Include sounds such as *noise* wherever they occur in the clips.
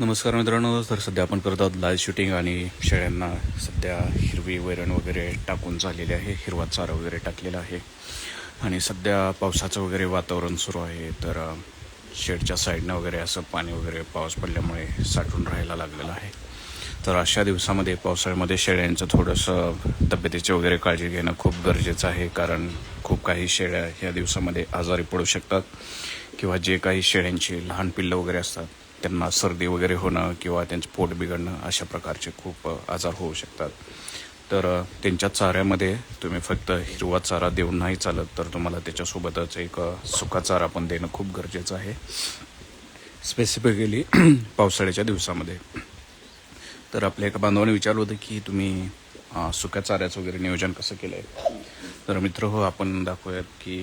नमस्कार मित्रांनो तर सध्या आपण करत आहोत लाईव्ह शूटिंग आणि शेळ्यांना सध्या हिरवी वैरण वगैरे टाकून झालेले आहे हिरवा चारा वगैरे टाकलेला आहे. आणि सध्या पावसाचं वगैरे वातावरण सुरू आहे तर शेडच्या साईडनं वगैरे असं पाणी वगैरे पाऊस पडल्यामुळे साठून राहायला लागलेलं आहे. तर अशा दिवसामध्ये पावसाळ्यामध्ये शेळ्यांचं थोडंसं तब्येतीची वगैरे काळजी घेणं खूप गरजेचं आहे कारण खूप काही शेळ्या ह्या दिवसामध्ये आजारी पडू शकतात किंवा जे काही शेळ्यांची लहान पिल्लं वगैरे असतात त्यांना सर्दी वगैरे होणं किंवा त्यांचे पोट बिघडणं अशा प्रकारचे खूप आजार होऊ शकतात. तर त्यांच्या चाऱ्यामध्ये तुम्ही फक्त हिरवा चारा देऊन नाही चालत तर तुम्हाला त्याच्यासोबतच एक सुका चारा पण देणं खूप गरजेचं आहे. स्पेसिफिकली *clears throat* पावसाळ्याच्या दिवसामध्ये. तर आपल्या एका बांधवाने विचारलं होतं की तुम्ही सुक्या चाऱ्याचं वगैरे नियोजन कसं केलं आहे तर मित्र हो आपण दाखवूयात की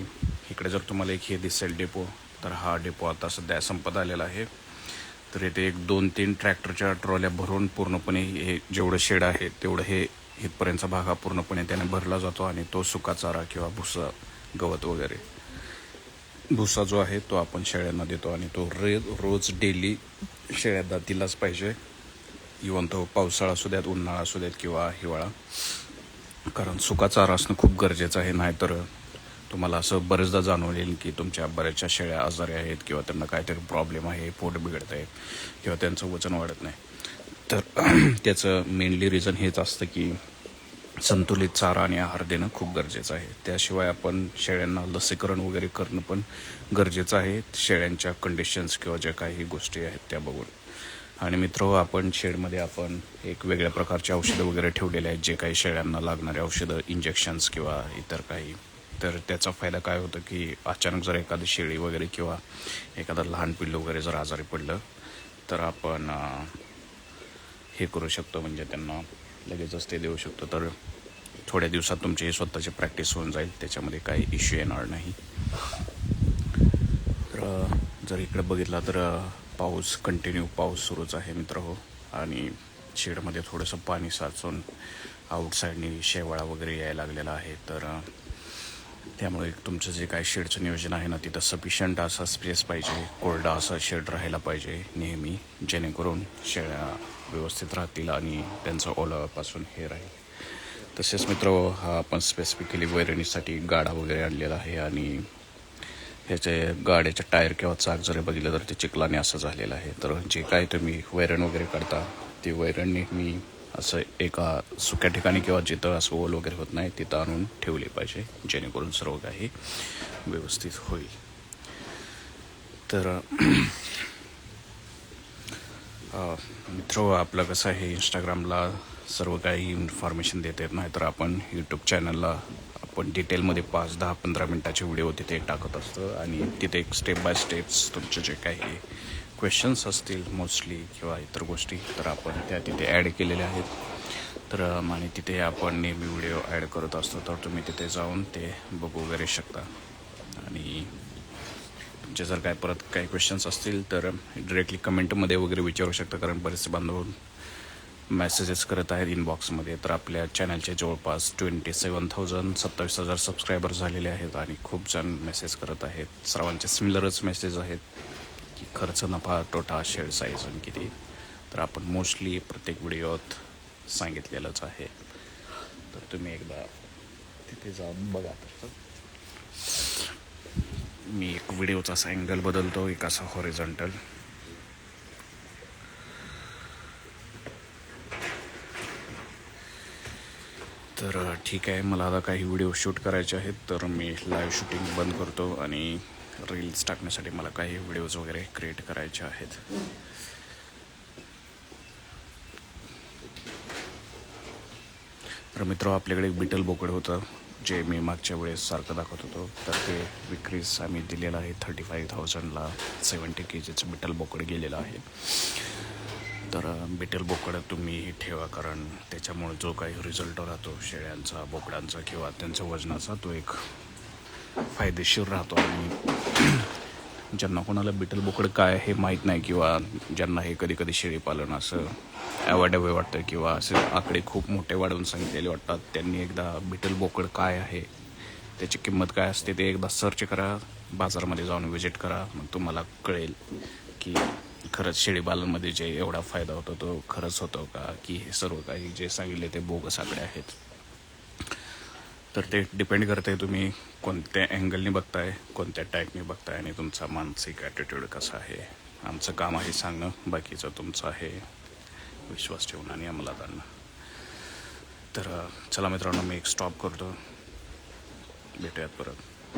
इकडे जर तुम्हाला एक हे दिसेल डेपो तर हा डेपो आता सध्या संपत आलेला आहे. तर येथे एक दोन तीन ट्रॅक्टरच्या ट्रॉल्या भरून पूर्णपणे हे जेवढं शेड आहे तेवढं हे इथपर्यंतचा भाग हा पूर्णपणे त्याने भरला जातो आणि तो सुका चारा किंवा भुसा गवत वगैरे. भुसा जो आहे तो आपण शेळ्यांना देतो आणि तो रे रोज डेली शेळ्या दिलाच पाहिजे. इवन तो पावसाळा असू द्यात उन्हाळा असू द्यात किंवा हिवाळा. कारण सुका चारा असणं खूप गरजेचं आहे नाहीतर तुम्हाला असं बरेचदा जाणवलेल की तुमच्या बऱ्याचशा शेळ्या आजारी आहेत किंवा त्यांना काहीतरी प्रॉब्लेम आहे पोट बिघडत आहे किंवा त्यांचं वजन वाढत नाही. तर *clears throat* त्याचं मेनली रिझन हेच असतं की संतुलित चारा आणि आहार देणं खूप गरजेचं आहे. त्याशिवाय आपण शेळ्यांना लसीकरण वगैरे करणं पण गरजेचं आहे. शेळ्यांच्या कंडिशन्स किंवा ज्या काही गोष्टी आहेत त्या बघून. आणि मित्र आपण शेडमध्ये आपण एक वेगळ्या प्रकारचे औषधं वगैरे ठेवलेले आहेत जे काही शेळ्यांना लागणारे औषधं इंजेक्शन्स किंवा इतर काही. तर त्याचा फायदा काय होतं की अचानक जर एखादी शेळी वगैरे किंवा एखादा लहान पिल्लू वगैरे जर आजारी पडलं तर आपण हे करू शकतो म्हणजे त्यांना लगेचच ते देऊ शकतो. तर थोड्या दिवसात तुमची स्वतःची प्रॅक्टिस होऊन जाईल त्याच्यामध्ये काही इश्यू येणार नाही. तर जर इकडे बघितला तर पाऊस कंटिन्यू पाऊस सुरूच आहे मित्र हो. आणि शेडमध्ये थोडंसं पाणी साचून आउटसाईडनी शेवाळा वगैरे यायला लागलेला आहे. तर त्यामुळे तुमचं जे काही शेडचं नियोजन आहे ना तिथं सफिशियंट असा स्पेस पाहिजे कोरडा असा शेड राहायला पाहिजे नेहमी जेणेकरून शेळ्या व्यवस्थित राहतील आणि त्यांचं ओलावापासून हे राहील. तसेच मित्र हा आपण स्पेसिफिकली वैरणीसाठी गाडा वगैरे आणलेला आहे आणि ह्याचे गाड्याचे टायर किंवा चाक जरी बघितलं तर ते चिखलाने असं झालेलं आहे. तर जे काय तुम्ही वैरण वगैरे काढता ती वैरण नेहमी असं एका सुक्या ठिकाणी किंवा जिथं असं ओल वगैरे होत नाही तिथं आणून ठेवली पाहिजे जेणेकरून सर्व काही व्यवस्थित होईल. तर मित्र आपलं कसं आहे इंस्टाग्रामला सर्व काही इन्फॉर्मेशन देत येत नाही तर आपण यूट्यूब चॅनलला आपण डिटेलमध्ये पाच दहा पंधरा मिनटाचे व्हिडिओ तिथे टाकत असतो आणि तिथे एक स्टेप बाय स्टेप्स तुमचे जे काही क्वेश्चन्स असतील मोस्टली किंवा इतर गोष्टी तर आपण त्या तिथे ॲड केलेल्या आहेत. तर आणि तिथे आपण नेहमी व्हिडिओ ॲड करत असतो तर तुम्ही तिथे जाऊन ते बघू वगैरे शकता. आणि तुमचे जर काय परत काही क्वेश्चन्स असतील तर डिरेक्टली कमेंटमध्ये वगैरे विचारू शकता कारण बरेचसे बांधव मेसेजेस करत आहेत इनबॉक्समध्ये तर आपल्या चॅनलचे जवळपास ट्वेंटी सेवन थाउजंड सत्तावीस हजार सबस्क्रायबर झालेले आहेत आणि खूप जण मेसेज करत आहेत. सर्वांचे सिमिलरच मेसेज आहेत. की खर्च नफा तोटा शेअर साईज आणि किती. तर आपण मोस्टली प्रत्येक व्हिडिओत सांगितलेलंच आहे. तर तुम्ही एकदा तिथे जाऊन बघा तर मी एक व्हिडिओचा असा अँगल बदलतो एक असा हॉरिझॉन्टल तर ठीक आहे. मला आता काही व्हिडिओ शूट करायचे आहेत तर मी लाईव्ह शूटिंग बंद करतो आणि रील्स टाकण्यासाठी मला काही व्हिडिओज वगैरे क्रिएट करायचे आहेत. तर मित्र आपल्याकडे एक बिटल बोकड होतं जे मी मागच्या वेळेस सारखं दाखवत होतो. तर ते विक्रीस आम्ही दिलेलं आहे थर्टी फाईव्ह थाउजंडला सेवन्टी के जीचं बिटल बोकड गेलेलं आहे. तर बिटल बोकडं तुम्ही ठेवा कारण त्याच्यामुळे जो काही रिझल्ट राहतो शेळ्यांचा बोकडांचा किंवा त्यांच्या वजनाचा तो एक फायदेशीर राहतो. आणि *clears throat* ज्यांना कोणाला बिटल बोकड काय हे माहीत नाही किंवा ज्यांना हे कधी कधी शेळी पालन असं अवॉइडेबल वाटतं किंवा असे आकडे खूप मोठे वाढवून सांगितलेले वाटतात त्यांनी एकदा बिटल बोकड काय आहे त्याची किंमत काय असते ते एकदा सर्च करा बाजारामध्ये जाऊन व्हिजिट करा मग तुम्हाला कळेल की खरंच शेळीपालनमध्ये जे एवढा फायदा होतो तो खरंच होतो का? की हे सर्व काही जे सांगितले ते बोगस आकडे आहेत. तर ते डिपेंड करते तुम्ही कोणत्या अँगलनी बघताय कोणत्या टाईपनी बघताय आणि तुमचा मानसिक ॲटिट्यूड कसा आहे? आमचं काम आहे सांगणं बाकीचं तुमचं आहे विश्वास ठेवून आणि अंमलात आणणं. तर चला मित्रांनो मी एक स्टॉप करतो. भेटूयात परत.